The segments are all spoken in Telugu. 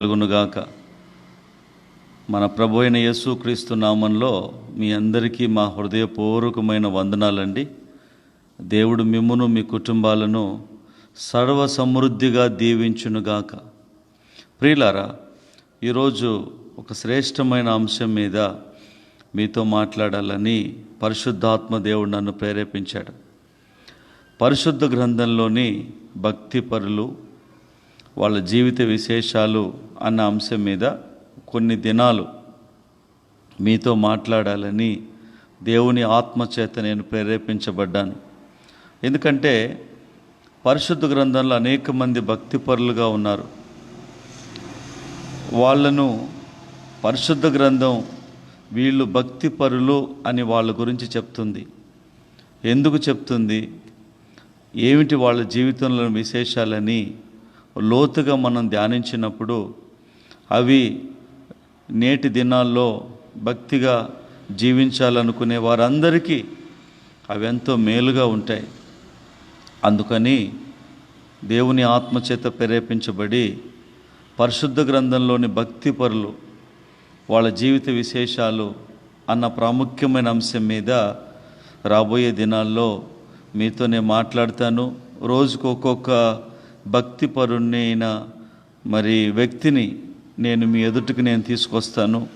కలుగునుగాక. మన ప్రభు అయిన యేసుక్రీస్తు నామంలో మీ అందరికీ మా హృదయపూర్వకమైన వందనాలండి. దేవుడు మిమ్మును మీ కుటుంబాలను సర్వ సమృద్ధిగా దీవించునుగాక. ప్రియులారా ఈరోజు ఒక శ్రేష్టమైన అంశం మీద మీతో మాట్లాడాలని పరిశుద్ధాత్మ దేవుడు నన్ను ప్రేరేపించాడు. పరిశుద్ధ గ్రంథంలోని భక్తి పరులు వాళ్ళ జీవిత విశేషాలు అన్న అంశం మీద కొన్ని దినాలు మీతో మాట్లాడాలని దేవుని ఆత్మచేత నేను ప్రేరేపించబడ్డాను. ఎందుకంటే పరిశుద్ధ గ్రంథంలో అనేక మంది భక్తిపరులుగా ఉన్నారు. వాళ్ళను పరిశుద్ధ గ్రంథం వీళ్ళు భక్తిపరులు అని వాళ్ళ గురించి చెప్తుంది. ఎందుకు చెప్తుంది? ఏమిటి వాళ్ళ జీవితంలో విశేషాలని? లోతుగా మనం ధ్యానించినప్పుడు అవి నేటి దినాల్లో భక్తిగా జీవించాలనుకునే వారందరికీ అవి ఎంతో మేలుగా ఉంటాయి. అందుకని దేవుని ఆత్మచేత ప్రేరేపించబడి పరిశుద్ధ గ్రంథంలోని భక్తి పరులు వాళ్ళ జీవిత విశేషాలు అన్న ప్రాముఖ్యమైన అంశం మీద రాబోయే దినాల్లో మీతో నేను మాట్లాడతాను. రోజుకు ఒక్కొక్క భక్తిపరుణ్ణైన మరి వ్యక్తిని నేను మీ ఎదుటికి నేను తీసుకొస్తాను.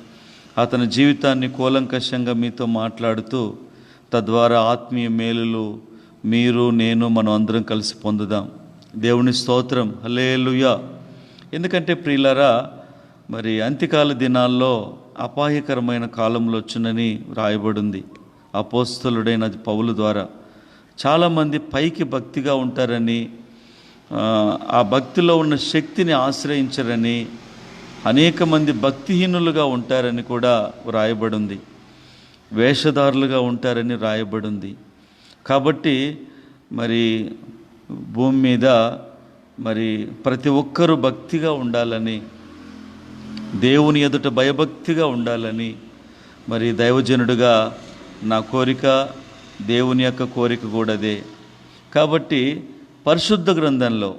అతని జీవితాన్ని కూలంకషంగా మీతో మాట్లాడుతూ తద్వారా ఆత్మీయ మేలులు మీరు నేను మనం అందరం కలిసి పొందుదాం. దేవుని స్తోత్రం. హలేలుయా ఎందుకంటే ప్రియులరా మరి అంత్యకాల దినాల్లో అపాయకరమైన కాలంలో వచ్చునని రాయబడింది అపోస్తలుడైన పౌలు ద్వారా. చాలామంది పైకి భక్తిగా ఉంటారని ఆ, భక్తిలో ఉన్న శక్తిని ఆశ్రయించరని అనేక మంది భక్తిహీనులుగా ఉంటారని కూడా వ్రాయబడింది. వేషధారులుగా ఉంటారని రాయబడింది. కాబట్టి మరి భూమి మీద మరి ప్రతి ఒక్కరూ భక్తిగా ఉండాలని దేవుని ఎదుట భయభక్తిగా ఉండాలని మరి దైవజనుడిగా నా కోరిక దేవుని యొక్క కోరిక కూడా అదే. కాబట్టి పరిశుద్ధ గ్రంథంలో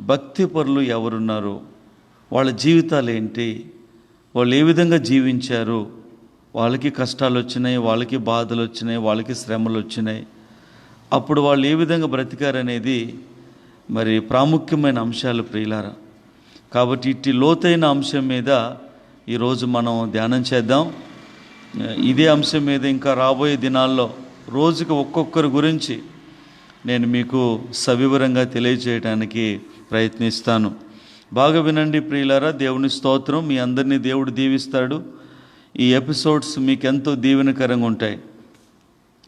భక్తి పరులు ఎవరున్నారు? వాళ్ళ జీవితాలు ఏంటి? వాళ్ళు ఏ విధంగా జీవించారు? వాళ్ళకి కష్టాలు వచ్చినాయి వాళ్ళకి బాధలు వచ్చినాయి వాళ్ళకి శ్రమలు వచ్చినాయి. అప్పుడు వాళ్ళు ఏ విధంగా బ్రతికారనేది మరి ప్రాముఖ్యమైన అంశాలు ప్రియులారా. కాబట్టి ఇట్టి లోతైన అంశం మీద ఈరోజు మనం ధ్యానం చేద్దాం. ఇదే అంశం మీద ఇంకా రాబోయే దినాల్లో రోజుకి ఒక్కొక్కరి గురించి నేను మీకు సవివరంగా తెలియజేయడానికి ప్రయత్నిస్తాను. బాగా వినండి ప్రియులారా దేవుని స్తోత్రం మీ అందరినీ దేవుడు దీవిస్తాడు. ఈ ఎపిసోడ్స్ మీకు ఎంతో దీవెనకరంగా ఉంటాయి.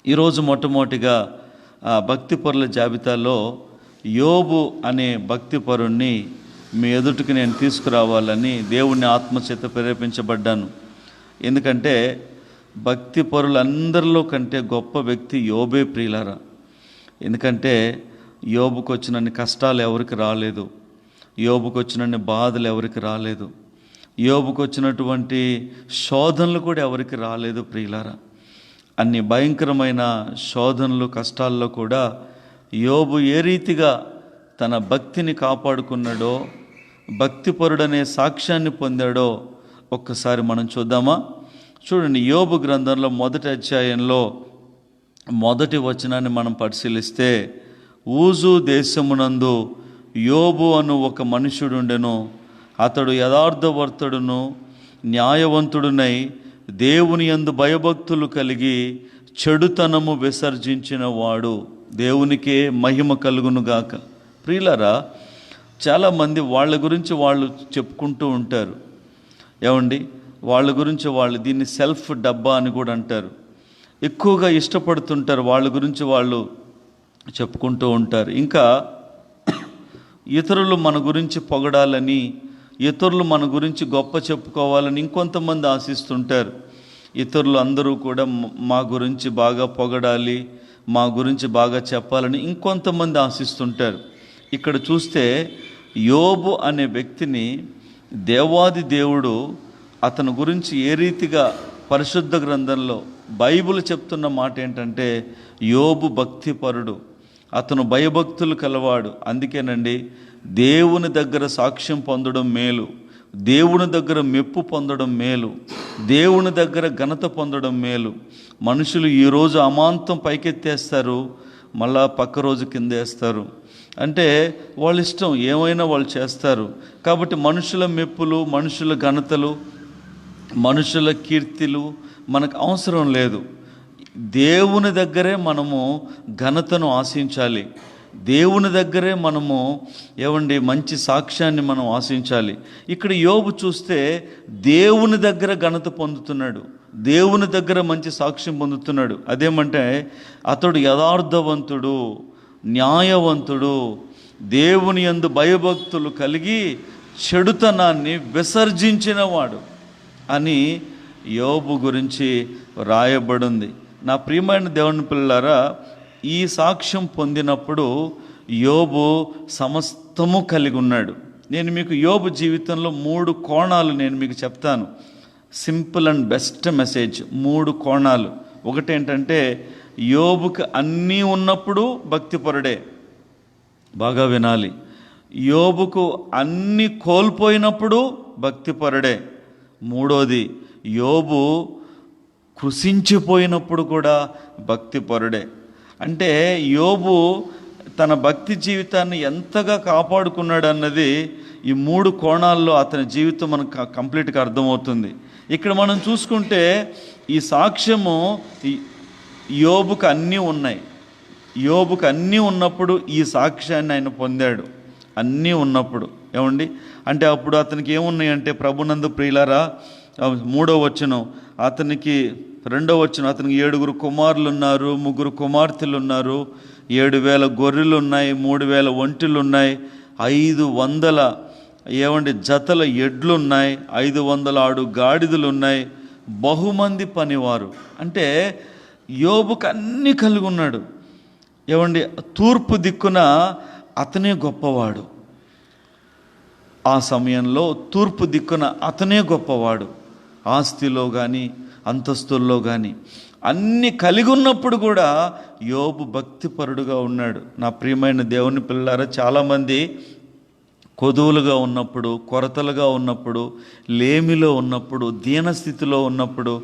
ఈరోజు మొట్టమొదటిగా ఆ భక్తి పరుల జాబితాలో యోబు అనే భక్తి పరుణ్ణి మీ ఎదుటికి నేను తీసుకురావాలని దేవుణ్ణి ఆత్మచేత ప్రేరేపించబడ్డాను. ఎందుకంటే భక్తి పరులందరిలో కంటే గొప్ప వ్యక్తి యోబే ప్రియులారా. ఎందుకంటే యోబుకు వచ్చినన్ని కష్టాలు ఎవరికి రాలేదు యోబుకు వచ్చినన్ని బాధలు ఎవరికి రాలేదు యోబుకు వచ్చినటువంటి శోధనలు కూడా ఎవరికి రాలేదు ప్రియులారా. అన్ని భయంకరమైన శోధనలు కష్టాల్లో కూడా యోబు ఏ రీతిగా తన భక్తిని కాపాడుకున్నాడో భక్తిపరుడనే సాక్ష్యాన్ని పొందాడో ఒక్కసారి మనం చూద్దామా? చూడండి యోబు గ్రంథంలో మొదటి అధ్యాయంలో మొదటి వచనాన్ని మనం పరిశీలిస్తే ఊజు దేశమునందు యోబు అను ఒక మనుషుడుండెను అతడు యథార్థవర్తుడును న్యాయవంతుడునై దేవుని యందు భయభక్తులు కలిగి చెడుతనము విసర్జించిన వాడు దేవునికే మహిమ కలుగునుగాక ప్రియులరా చాలామంది వాళ్ళ గురించి వాళ్ళు చెప్పుకుంటూ ఉంటారు. ఏమండి? వాళ్ళ గురించి వాళ్ళు దీన్ని సెల్ఫ్ డబ్బా అని కూడా అంటారు. ఎక్కువగా ఇష్టపడుతుంటారు. వాళ్ళ గురించి వాళ్ళు చెప్పుకుంటూ ఉంటారు. ఇంకా ఇతరులు మన గురించి పొగడాలని ఇతరులు మన గురించి గొప్ప చెప్పుకోవాలని ఇంకొంతమంది ఆశిస్తుంటారు. ఇతరులు అందరూ కూడా మా గురించి బాగా పొగడాలి మా గురించి బాగా చెప్పాలని ఇంకొంతమంది ఆశిస్తుంటారు. ఇక్కడ చూస్తే యోబు అనే వ్యక్తిని దేవాది దేవుడు అతని గురించి ఏ రీతిగా పరిశుద్ధ గ్రంథంలో బైబిల్ చెప్తున్న మాట ఏంటంటే యోబు భక్తిపరుడు అతను భయభక్తులు కలవాడు. అందుకేనండి దేవుని దగ్గర సాక్ష్యం పొందడం మేలు. దేవుని దగ్గర మెప్పు పొందడం మేలు. దేవుని దగ్గర ఘనత పొందడం మేలు. మనుషులు ఈరోజు అమాంతం పైకెత్తేస్తారు మళ్ళా పక్క రోజు కిందేస్తారు. అంటే వాళ్ళ ఇష్టం ఏమైనా వాళ్ళు చేస్తారు. కాబట్టి మనుషుల మెప్పులు మనుషుల ఘనతలు మనుషుల కీర్తిలు మనకు అవసరం లేదు. దేవుని దగ్గరే మనము ఘనతను ఆశించాలి. దేవుని దగ్గరే మనము ఏమండి మంచి సాక్ష్యాన్ని మనం ఆశించాలి. ఇక్కడ యోబు చూస్తే దేవుని దగ్గర ఘనత పొందుతున్నాడు. దేవుని దగ్గర మంచి సాక్ష్యం పొందుతున్నాడు. అదేమంటే అతడు యథార్థవంతుడు న్యాయవంతుడు దేవుని యందు భయభక్తులు కలిగి చెడుతనాన్ని విసర్జించినవాడు. అని యోబు గురించి రాయబడింది. నా ప్రియమైన దేవుని పిల్లారా ఈ సాక్ష్యం పొందినప్పుడు యోబు సమస్తము కలిగి ఉన్నాడు. నేను మీకు యోబు జీవితంలో మూడు కోణాలు నేను మీకు చెప్తాను. సింపుల్ అండ్ బెస్ట్ మెసేజ్ మూడు కోణాలు. ఒకటేంటంటే యోబుకి అన్నీ ఉన్నప్పుడు భక్తిపరుడే. బాగా వినాలి. యోబుకు అన్నీ కోల్పోయినప్పుడు భక్తిపరుడే. మూడోది యోబు కృషించిపోయినప్పుడు కూడా భక్తి పరుడే. అంటే యోబు తన భక్తి జీవితాన్ని ఎంతగా కాపాడుకున్నాడు అన్నది ఈ మూడు కోణాల్లో అతని జీవితం మనకు కంప్లీట్గా అర్థమవుతుంది. ఇక్కడ మనం చూసుకుంటే ఈ సాక్ష్యము యోబుకు అన్నీ ఉన్నాయి. యోబుకు అన్నీ ఉన్నప్పుడు ఈ సాక్ష్యాన్ని ఆయన పొందాడు. అన్నీ ఉన్నప్పుడు. ఏమండి? అంటే అప్పుడు అతనికి ఏమున్నాయంటే ప్రభునందు ప్రియులారా మూడో వచనం అతనికి రెండో వచనం అతనికి ఏడుగురు కుమారులు ఉన్నారు ముగ్గురు కుమార్తెలు ఉన్నారు ఏడు వేల గొర్రెలు ఉన్నాయి మూడు వేల ఒంటిలు ఉన్నాయి ఐదు వందల ఏమండి జతల ఎడ్లు ఉన్నాయి ఐదు వందల ఆడు గాడిదలు ఉన్నాయి బహుమంది పనివారు. అంటే యోబుకు అన్నీ కలిగి ఉన్నాడు. ఏమండి? తూర్పు దిక్కున అతనే గొప్పవాడు. ఆ సమయంలో తూర్పు దిక్కున అతనే గొప్పవాడు. ఆస్తిలో కానీ అంతస్తుల్లో కానీ అన్ని కలిగి ఉన్నప్పుడు కూడా యోబు భక్తిపరుడుగా ఉన్నాడు. నా ప్రియమైన దేవుని పిల్లారా చాలామంది కొదువులుగా ఉన్నప్పుడు కొరతలుగా ఉన్నప్పుడు లేమిలో ఉన్నప్పుడు దీనస్థితిలో ఉన్నప్పుడు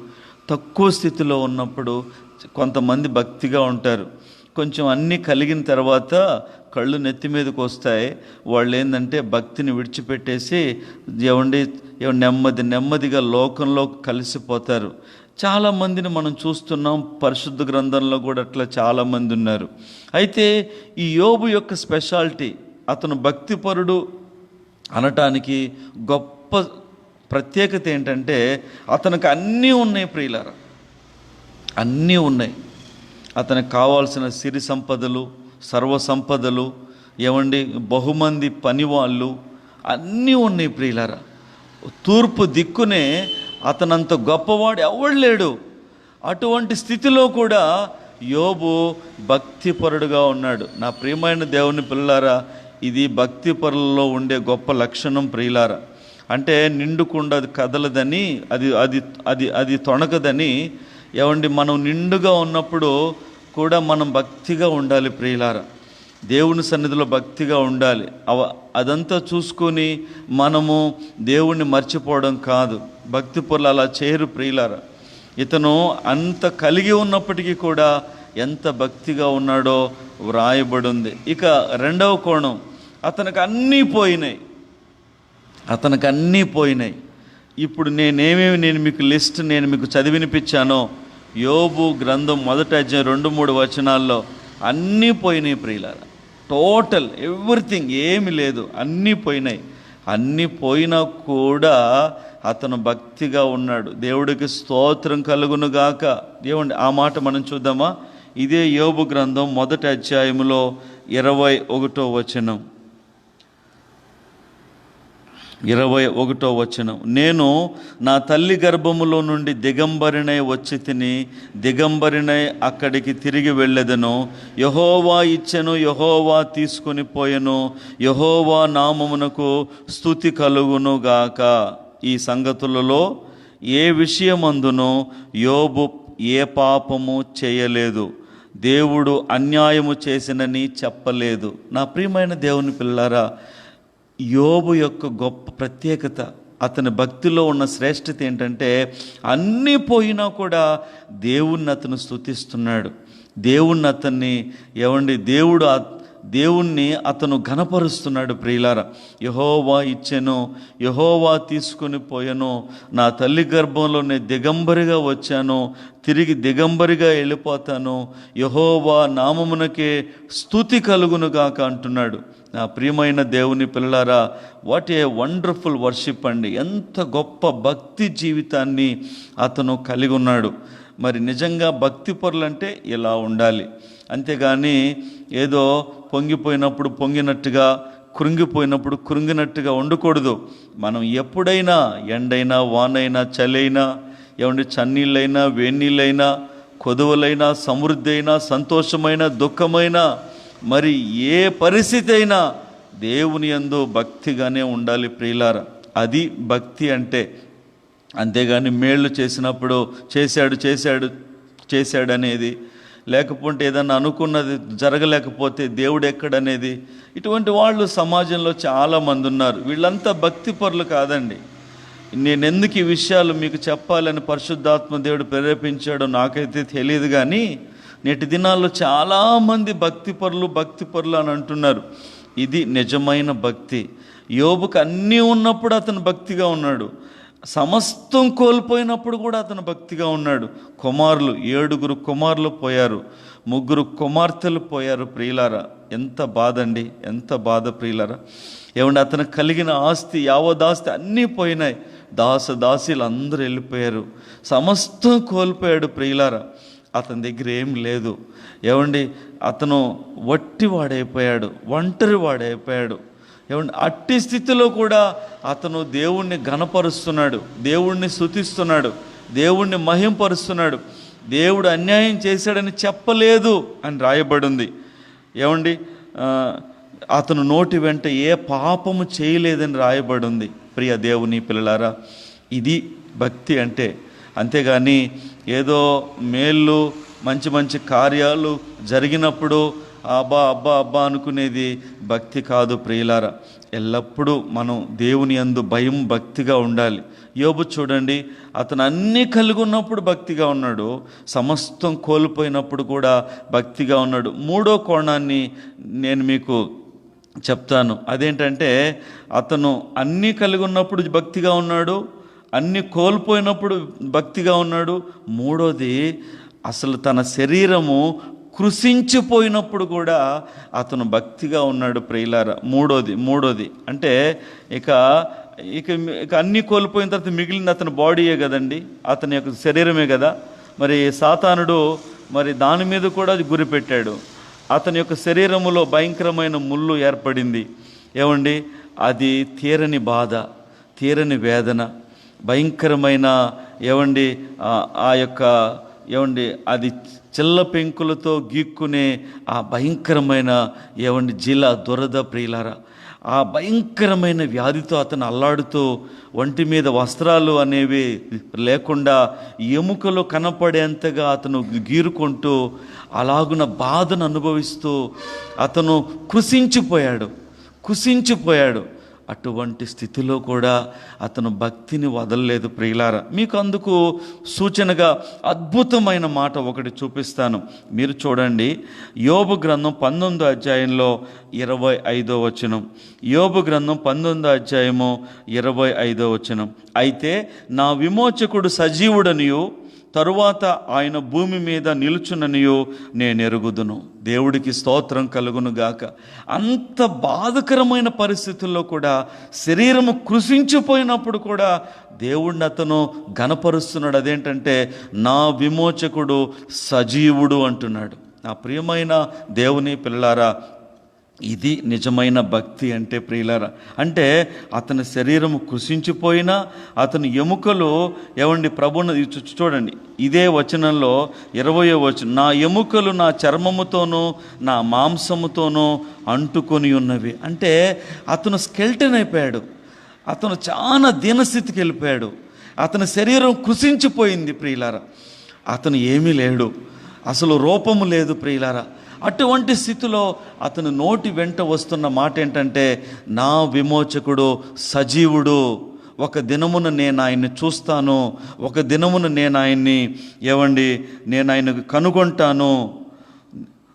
తక్కువ స్థితిలో ఉన్నప్పుడు కొంతమంది భక్తిగా ఉంటారు. కొంచెం అన్నీ కలిగిన తర్వాత కళ్ళు నెత్తి మీదకి వస్తాయి. వాళ్ళు ఏంటంటే భక్తిని విడిచిపెట్టేసి ఏమండి నెమ్మది నెమ్మదిగా లోకంలో కలిసిపోతారు. చాలామందిని మనం చూస్తున్నాం పరిశుద్ధ గ్రంథంలో కూడా అట్లా చాలామంది ఉన్నారు. అయితే ఈ యోబు యొక్క స్పెషాలిటీ అతను భక్తిపరుడు అనటానికి గొప్ప ప్రత్యేకత ఏంటంటే అతనికి అన్నీ ఉన్నాయి ప్రియులారా. అన్నీ ఉన్నాయి. అతనికి కావాల్సిన సిరి సంపదలు సర్వ సంపదలు ఏమండి బహుమంది పనివాళ్ళు అన్నీ ఉన్నాయి ప్రియులారా. తూర్పు దిక్కునే అతనంత గొప్పవాడు ఎవడు లేడు. అటువంటి స్థితిలో కూడా యోబు భక్తిపరుడుగా ఉన్నాడు. నా ప్రియమైన దేవుని పిల్లారా ఇది భక్తిపరులలో ఉండే గొప్ప లక్షణం ప్రియులారా. అంటే నిండుకుండా అది కదలదని అది అది అది అది తొణకదని ఏమండి మనం నిండుగా ఉన్నప్పుడు కూడా మనం భక్తిగా ఉండాలి ప్రియులార. దేవుని సన్నిధిలో భక్తిగా ఉండాలి. అవ అదంతా చూసుకొని మనము దేవుణ్ణి మర్చిపోవడం కాదు. భక్తి పొరలు అలా చేయరు ప్రియులార. ఇతను అంత కలిగి ఉన్నప్పటికీ కూడా ఎంత భక్తిగా ఉన్నాడో వ్రాయబడి ఉంది ఇక రెండవ కోణం అతనికి అన్నీ పోయినాయి. అతనికి అన్నీ పోయినాయి. ఇప్పుడు నేనేమేమి నేను మీకు లిస్ట్ నేను మీకు చదివినిపించానో యోబు గ్రంథం మొదటి అధ్యాయం రెండు మూడు వచనాల్లో అన్నీ పోయినాయి ప్రియులారా. టోటల్ ఎవ్రీథింగ్ ఏమి లేదు అన్నీ పోయినాయి. అన్నీ పోయినా కూడా అతను భక్తిగా ఉన్నాడు. దేవుడికి స్తోత్రం కలుగును గాక. ఏమండి ఆ మాట మనం చూద్దామా? ఇదే యోబు గ్రంథం మొదటి అధ్యాయంలో ఇరవై ఒకటో వచనం. ఇరవై ఒకటో వచనం. నేను నా తల్లి గర్భములో నుండి దిగంబరినై వచ్చి తిని దిగంబరినై అక్కడికి తిరిగి వెళ్ళెదను. యహోవా ఇచ్చెను యహోవా తీసుకొని పోయెను. యహోవా నామమునకు స్థుతి కలుగును గాక. ఈ సంగతులలో ఏ విషయమందును యోబు ఏ పాపము చేయలేదు. దేవుడు అన్యాయము చేసినని చెప్పలేదు. నా ప్రియమైన దేవుని పిల్లారా యోబు యొక్క గొప్ప ప్రత్యేకత అతని భక్తిలో ఉన్న శ్రేష్టత ఏంటంటే అన్నీ పోయినా కూడా దేవుణ్ణి అతను స్తుతిస్తున్నాడు. దేవుణ్ణి అతన్ని ఏమండి దేవుడు దేవుణ్ణి అతను ఘనపరుస్తున్నాడు ప్రియులార. యహోవా ఇచ్చెను యహోవా తీసుకొని పోయాను నా తల్లి గర్భంలో నేను దిగంబరిగా వచ్చాను తిరిగి దిగంబరిగా వెళ్ళిపోతాను యహోవా నామమునకే స్థుతి కలుగునుగాక అంటున్నాడు. నా ప్రియమైన దేవుని పిల్లలారా వాట్ ఏ వండర్ఫుల్ వర్షిప్ అండి. ఎంత గొప్ప భక్తి జీవితాన్ని అతను కలిగి ఉన్నాడు. మరి నిజంగా భక్తి పొరలంటే ఇలా ఉండాలి. అంతేగాని ఏదో పొంగిపోయినప్పుడు పొంగినట్టుగా కృంగిపోయినప్పుడు కృంగినట్టుగా ఉండకూడదు. మనం ఎప్పుడైనా ఎండైనా వానైనా చలైనా ఏమంటే చన్నీళ్ళైనా వేణీళ్ళైనా కొదువలైనా సమృద్ధి అయినా సంతోషమైన దుఃఖమైన మరి ఏ పరిస్థితి అయినా దేవుని యందు భక్తిగానే ఉండాలి ప్రియులార. అది భక్తి అంటే. అంతేగాని మేళ్ళు చేసినప్పుడు చేశాడు చేశాడు చేశాడు అనేది లేకపోతే ఏదన్నా అనుకున్నది జరగలేకపోతే దేవుడు ఎక్కడనేది? ఇటువంటి వాళ్ళు సమాజంలో చాలామంది ఉన్నారు. వీళ్ళంతా భక్తి పరులు కాదండి. నేను ఎందుకు ఈ విషయాలు మీకు చెప్పాలని పరిశుద్ధాత్మ దేవుడు ప్రేరేపించాడో నాకైతే తెలియదు కానీ నేటి దినాల్లో చాలామంది భక్తి పరులు భక్తి పరులు అని అంటున్నారు. ఇది నిజమైన భక్తి. యోబుకు అన్నీ ఉన్నప్పుడు అతను భక్తిగా ఉన్నాడు. సమస్తం కోల్పోయినప్పుడు కూడా అతను భక్తిగా ఉన్నాడు. కుమారులు ఏడుగురు కుమారులు పోయారు. ముగ్గురు కుమార్తెలు పోయారు ప్రియులారా. ఎంత బాధ అండి ఎంత బాధ ప్రియులారా. ఏమంటే అతను కలిగిన ఆస్తి యావదాస్తి అన్నీ పోయినాయి. దాస దాసీలు అందరూ వెళ్ళిపోయారు. సమస్తం కోల్పోయాడు ప్రియులారా. అతని దగ్గర ఏం లేదు. ఏమండి అతను వట్టి వాడైపోయాడు ఒంటరి వాడైపోయాడు ఏమండి అట్టి స్థితిలో కూడా అతను దేవుణ్ణి ఘనపరుస్తున్నాడు దేవుణ్ణి శుతిస్తున్నాడు దేవుణ్ణి మహింపరుస్తున్నాడు దేవుడు అన్యాయం చేశాడని చెప్పలేదు అని రాయబడింది. ఏమండి అతను నోటి వెంట ఏ పాపము చేయలేదని రాయబడింది. ప్రియ దేవుని పిల్లలారా ఇది భక్తి అంటే. అంతేగాని ఏదో మేళ్ళు మంచి మంచి కార్యాలు జరిగినప్పుడు అబ్బా అబ్బా అబ్బా అనుకునేది భక్తి కాదు ప్రియులార. ఎల్లప్పుడూ మనం దేవుని అందు భయం భక్తిగా ఉండాలి. యోబు చూడండి అతను అన్నీ కలిగి ఉన్నప్పుడు భక్తిగా ఉన్నాడు. సమస్తం కోల్పోయినప్పుడు కూడా భక్తిగా ఉన్నాడు. మూడో కోణాన్ని నేను మీకు చెప్తాను. అదేంటంటే అతను అన్నీ కలిగి ఉన్నప్పుడు భక్తిగా ఉన్నాడు అన్నీ కోల్పోయినప్పుడు భక్తిగా ఉన్నాడు. మూడోది అసలు తన శరీరము కృషించిపోయినప్పుడు కూడా అతను భక్తిగా ఉన్నాడు ప్రియులార. మూడోది మూడోది. అంటే ఇక ఇక ఇక అన్నీ కోల్పోయిన తర్వాత మిగిలిన అతని బాడీయే కదండి. అతని యొక్క శరీరమే కదా. మరి సాతానుడు మరి దాని మీద కూడా గురి పెట్టాడు. అతని యొక్క శరీరములో భయంకరమైన ముళ్ళు ఏర్పడింది. ఏమండి? అది తీరని బాధ తీరని వేదన భయంకరమైన ఏమండి? ఆ యొక్క ఏమండి అది చిల్ల పెంకులతో గీక్కునే ఆ భయంకరమైన ఏమండి జిల దురద ప్రియులారా. ఆ భయంకరమైన వ్యాధితో అతను అల్లాడుతూ ఒంటి మీద వస్త్రాలు అనేవి లేకుండా ఎముకలు కనపడేంతగా అతను గీరుకుంటూ అలాగున బాధను అనుభవిస్తూ అతను కృషించిపోయాడు కృషించిపోయాడు అటువంటి స్థితిలో కూడా అతను భక్తిని వదలలేదు ప్రియులార. మీకు అందుకు సూచనగా అద్భుతమైన మాట ఒకటి చూపిస్తాను. మీరు చూడండి యోబు గ్రంథం పంతొమ్మిదో అధ్యాయంలో ఇరవై ఐదో వచనం. యోబు గ్రంథం పంతొమ్మిదో అధ్యాయము ఇరవై ఐదో వచనం. అయితే నా విమోచకుడు సజీవుడనియు తరువాత ఆయన భూమి మీద నిలుచుననియో నేను ఎరుగుదును దేవుడికి స్తోత్రం కలుగును గాక. అంత బాధకరమైన పరిస్థితుల్లో కూడా శరీరము కృషించిపోయినప్పుడు కూడా దేవుడిని అతను గనపరుస్తున్నాడు అదేంటంటే నా విమోచకుడు సజీవుడు అంటున్నాడు. నా ప్రియమైన దేవుని పిల్లారా ఇది నిజమైన భక్తి అంటే ప్రియులార. అంటే అతని శరీరం కృషించిపోయినా అతని ఎముకలు ఏమండి ప్రభుని చూ- చూడండి. ఇదే వచనంలో ఇరవయో వచనం. నా ఎముకలు నా చర్మముతోనూ నా మాంసముతోనూ అంటుకొని ఉన్నవి. అంటే అతను స్కెల్టన్ అయిపోయాడు. అతను చాలా దీనస్థితికి వెళ్ళిపోయాడు. అతని శరీరం కృషించిపోయింది ప్రియులార. అతను ఏమీ లేడు. అసలు రూపము లేదు ప్రియులారా. అటువంటి స్థితిలో అతను నోటి వెంట వస్తున్న మాట ఏంటంటే నా విమోచకుడు సజీవుడు. ఒక దినమున నేను ఆయన్ని చూస్తాను. ఒక దినమున నేను ఆయన్ని ఏవండి నేను ఆయనకు కనుగొంటాను.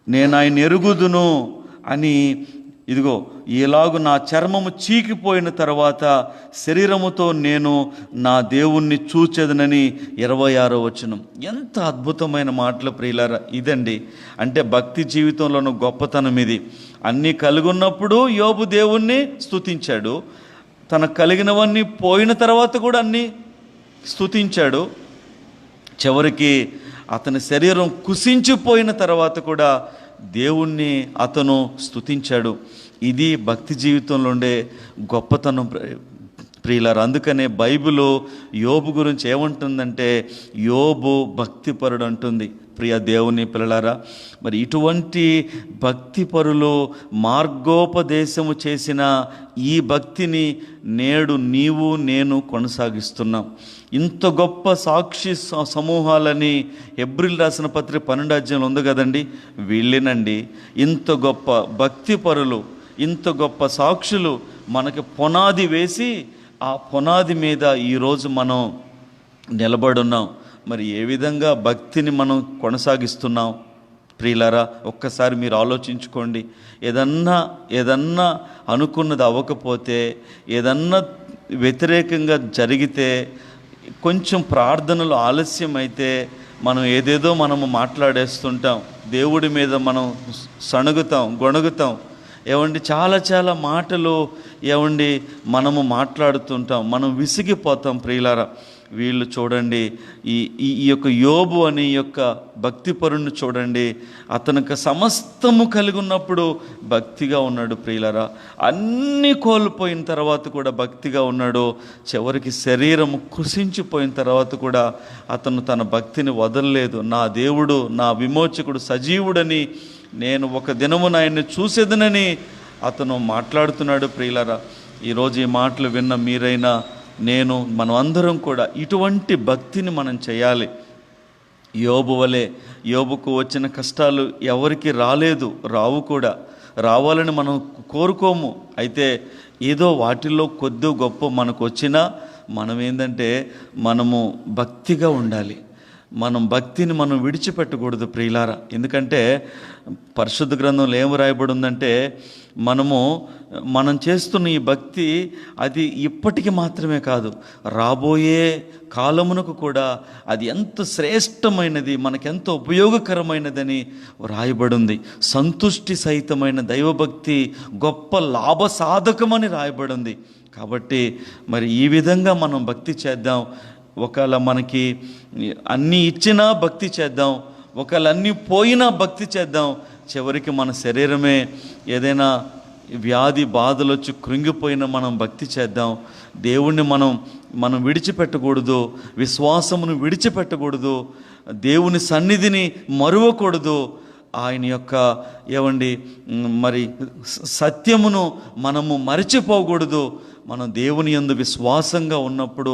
నేను ఆయన ఎరుగుదును అని ఇదిగో ఇలాగు నా చర్మము చీకిపోయిన తర్వాత శరీరముతో నేను నా దేవుణ్ణి చూచెదనని ఇరవై ఆరో వచనం. ఎంత అద్భుతమైన మాటలు ప్రియులారా ఇదండి. అంటే భక్తి జీవితంలోని గొప్పతనం ఇది. అన్నీ కలుగున్నప్పుడు యోబు దేవుణ్ణి స్తుతించాడు. తన కలిగినవన్నీ పోయిన తర్వాత కూడా అన్నీ స్తుతించాడు. చివరికి అతని శరీరం కుసించిపోయిన తర్వాత కూడా దేవుణ్ణి అతను స్తుతించాడు. ఇది భక్తి జీవితంలో ఉండే గొప్పతనం ప్రియులారు. అందుకనే బైబిల్ యోబు గురించి ఏమంటుందంటే యోబు భక్తిపరుడు అంటుంది. ప్రియ దేవుని పిల్లలారా మరి ఇటువంటి భక్తిపరులు మార్గోపదేశము చేసిన ఈ భక్తిని నేడు నీవు నేను కొనసాగిస్తున్నాం. ఇంత గొప్ప సాక్షి స- సమూహాలని ఎబ్రిల్ రాసిన పత్రిక పన్నెండు అధ్యాయంలో ఉంది కదండి? వీళ్ళేనండి. ఇంత గొప్ప భక్తిపరులు ఇంత గొప్ప సాక్షులు మనకి పునాది వేసి ఆ పునాది మీద ఈరోజు మనం నిలబడున్నాం. మరి ఏ విధంగా భక్తిని మనం కొనసాగిస్తున్నాం? ప్రియులరా ఒక్కసారి మీరు ఆలోచించుకోండి. ఏదన్నా ఏదన్నా అనుకున్నది అవ్వకపోతే ఏదన్నా వ్యతిరేకంగా జరిగితే కొంచెం ప్రార్థనలు ఆలస్యం అయితే మనం ఏదేదో మనము మాట్లాడేస్తుంటాం. దేవుడి మీద మనం సణుగుతాం గొణుగుతాం. ఏమండి చాలా చాలా మాటలు ఏమండి మనము మాట్లాడుతుంటాం. మనం విసిగిపోతాం ప్రియులారా. వీళ్ళు చూడండి ఈ ఈ ఈ యొక్క యోబు అని ఈ యొక్క భక్తిపరుణ్ణి చూడండి. అతనికి సమస్తము కలిగి ఉన్నప్పుడు భక్తిగా ఉన్నాడు ప్రియులరా. అన్నీ కోల్పోయిన తర్వాత కూడా భక్తిగా ఉన్నాడు. చివరికి శరీరం కృషించిపోయిన తర్వాత కూడా అతను తన భక్తిని వదలలేదు. నా దేవుడు నా విమోచకుడు సజీవుడని నేను ఒక దినమున ఆయన్ని చూసేదనని అతను మాట్లాడుతున్నాడు ప్రియులరా. ఈరోజు ఈ మాటలు విన్న మీరైనా నేను మనం అందరం కూడా ఇటువంటి భక్తిని మనం చేయాలి. యోబు వలె యోబుకు వచ్చిన కష్టాలు ఎవరికి రాలేదు రావు కూడా. రావాలని మనం కోరుకోము. అయితే ఏదో వాటిల్లో కొద్ది గొప్ప మనకు వచ్చినా మనం ఏంటంటే మనము భక్తిగా ఉండాలి. మనం భక్తిని మనం విడిచిపెట్టకూడదు ప్రియులార. ఎందుకంటే పరిశుద్ధ గ్రంథంలో ఏం రాయబడి ఉందంటే మనము మనం చేస్తున్న ఈ భక్తి అది ఇప్పటికి మాత్రమే కాదు రాబోయే కాలమునకు కూడా అది ఎంత శ్రేష్టమైనది మనకెంత ఉపయోగకరమైనదని రాయబడింది సంతుష్టి సహితమైన దైవభక్తి గొప్ప లాభ సాధకమని రాయబడింది. కాబట్టి మరి ఈ విధంగా మనం భక్తి చేద్దాం. ఒకవేళ మనకి అన్నీ ఇచ్చినా భక్తి చేద్దాం ఒకవేళ అన్నీ పోయినా భక్తి చేద్దాం చివరికి మన శరీరమే ఏదైనా వ్యాధి బాధలు వచ్చి కృంగిపోయినా మనం భక్తి చేద్దాం. దేవుణ్ణి మనం మనం విడిచిపెట్టకూడదు విశ్వాసమును విడిచిపెట్టకూడదు దేవుని సన్నిధిని మరువకూడదు. ఆయన యొక్క ఏమండి మరి సత్యమును మనము మరిచిపోకూడదు. మనం దేవుని యందు విశ్వాసంగా ఉన్నప్పుడు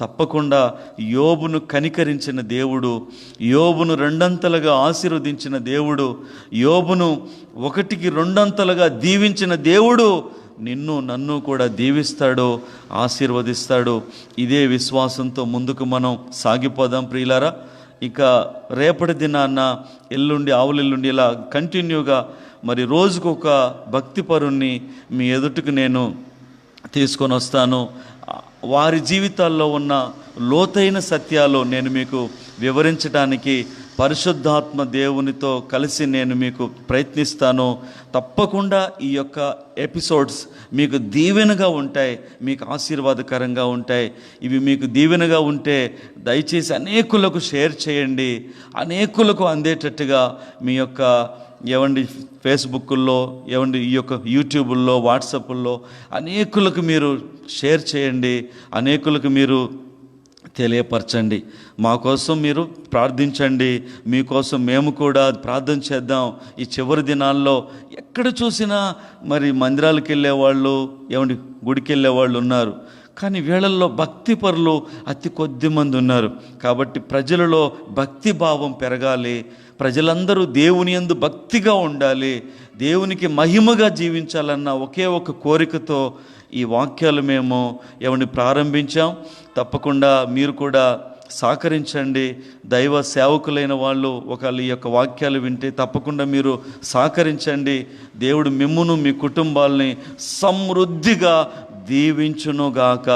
తప్పకుండా యోబును కనికరించిన దేవుడు యోబును రెండంతలుగా ఆశీర్వదించిన దేవుడు యోబును ఒకటికి రెండంతలుగా దీవించిన దేవుడు నిన్ను నన్ను కూడా దీవిస్తాడు ఆశీర్వదిస్తాడు. ఇదే విశ్వాసంతో ముందుకు మనం సాగిపోదాం ప్రియులారా. ఇక రేపటి దినాన్న ఎల్లుండి ఆవులెల్లుండి ఇలా కంటిన్యూగా మరి రోజుకొక భక్తిపరుణ్ణి మీ ఎదుటికి నేను తీసుకొని వస్తాను. వారి జీవితాల్లో ఉన్న లోతైన సత్యాలు నేను మీకు వివరించడానికి పరిశుద్ధాత్మ దేవునితో కలిసి నేను మీకు ప్రయత్నిస్తాను. తప్పకుండా ఈ యొక్క ఎపిసోడ్స్ మీకు దీవెనగా ఉంటాయి మీకు ఆశీర్వాదకరంగా ఉంటాయి. ఇవి మీకు దీవెనగా ఉంటే దయచేసి అనేకులకు షేర్ చేయండి. అనేకులకు అందేటట్టుగా మీ యొక్క ఏమండి ఫేస్బుక్లో ఏమండి ఈ యొక్క యూట్యూబుల్లో వాట్సాప్ల్లో అనేకులకు మీరు షేర్ చేయండి అనేకులకు మీరు తెలియపరచండి. మా కోసం మీరు ప్రార్థించండి మీకోసం మేము కూడా ప్రార్థన చేద్దాం. ఈ చివరి దినాల్లో ఎక్కడ చూసినా మరి మందిరాలకు వెళ్ళేవాళ్ళు ఏమండి గుడికి వెళ్ళేవాళ్ళు ఉన్నారు. కానీ వీళ్ళల్లో భక్తి పరులు అతి కొద్ది మంది ఉన్నారు. కాబట్టి ప్రజలలో భక్తి భావం పెరగాలి. ప్రజలందరూ దేవుని యందు భక్తిగా ఉండాలి దేవునికి మహిమగా జీవించాలన్న ఒకే ఒక కోరికతో ఈ వాక్యాలు మేము ఏమని ప్రారంభించాం. తప్పకుండా మీరు కూడా సహకరించండి. దైవ సేవకులైన వాళ్ళు ఒకళ్ళు ఈ యొక్క వాక్యాలు వింటే తప్పకుండా మీరు సహకరించండి. దేవుడు మిమ్మును మీ కుటుంబాల్ని సమృద్ధిగా దీవించునుగాక.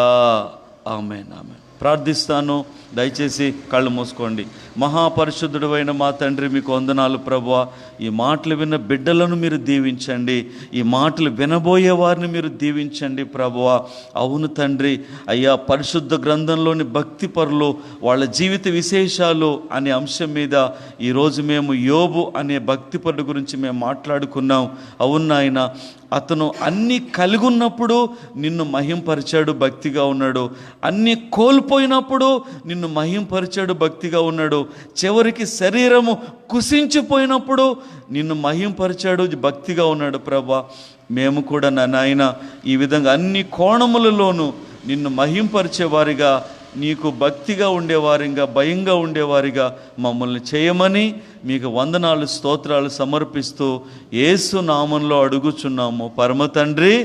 ఆమె ఆమె ప్రార్థిస్తాను. దయచేసి కళ్ళు మూసుకోండి. మహాపరిశుద్ధుడు అయిన మా తండ్రి మీకు వందనాలు ప్రభు ఈ మాటలు విన్న బిడ్డలను మీరు దీవించండి. ఈ మాటలు వినబోయే వారిని మీరు దీవించండి ప్రభువ. అవును తండ్రి అయ్యా పరిశుద్ధ గ్రంథంలోని భక్తి పరులు వాళ్ళ జీవిత విశేషాలు అనే అంశం మీద ఈరోజు మేము యోబు అనే భక్తి పరుడు గురించి మేము మాట్లాడుకున్నాం. అవును నాయన అతను అన్నీ కలిగి ఉన్నప్పుడు నిన్ను మహింపరిచాడు భక్తిగా ఉన్నాడు. అన్ని కోల్పోయినప్పుడు నిన్ను నిన్ను మహింపరిచాడు భక్తిగా ఉన్నాడు. చివరికి శరీరము కుసించిపోయినప్పుడు నిన్ను మహింపరిచాడు భక్తిగా ఉన్నాడు ప్రభా. మేము కూడా నా నాయన ఈ విధంగా అన్ని కోణములలోనూ నిన్ను మహింపరిచేవారిగా నీకు భక్తిగా ఉండేవారిగా భయంగా ఉండేవారిగా మమ్మల్ని చేయమని మీకు వందనాలు స్తోత్రాలు సమర్పిస్తూ ఏసు నామంలో అడుగుచున్నాము. పరమ తండ్రి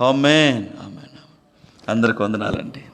ఆమెన్ ఆమెన్. అందరికి వందనాలండి.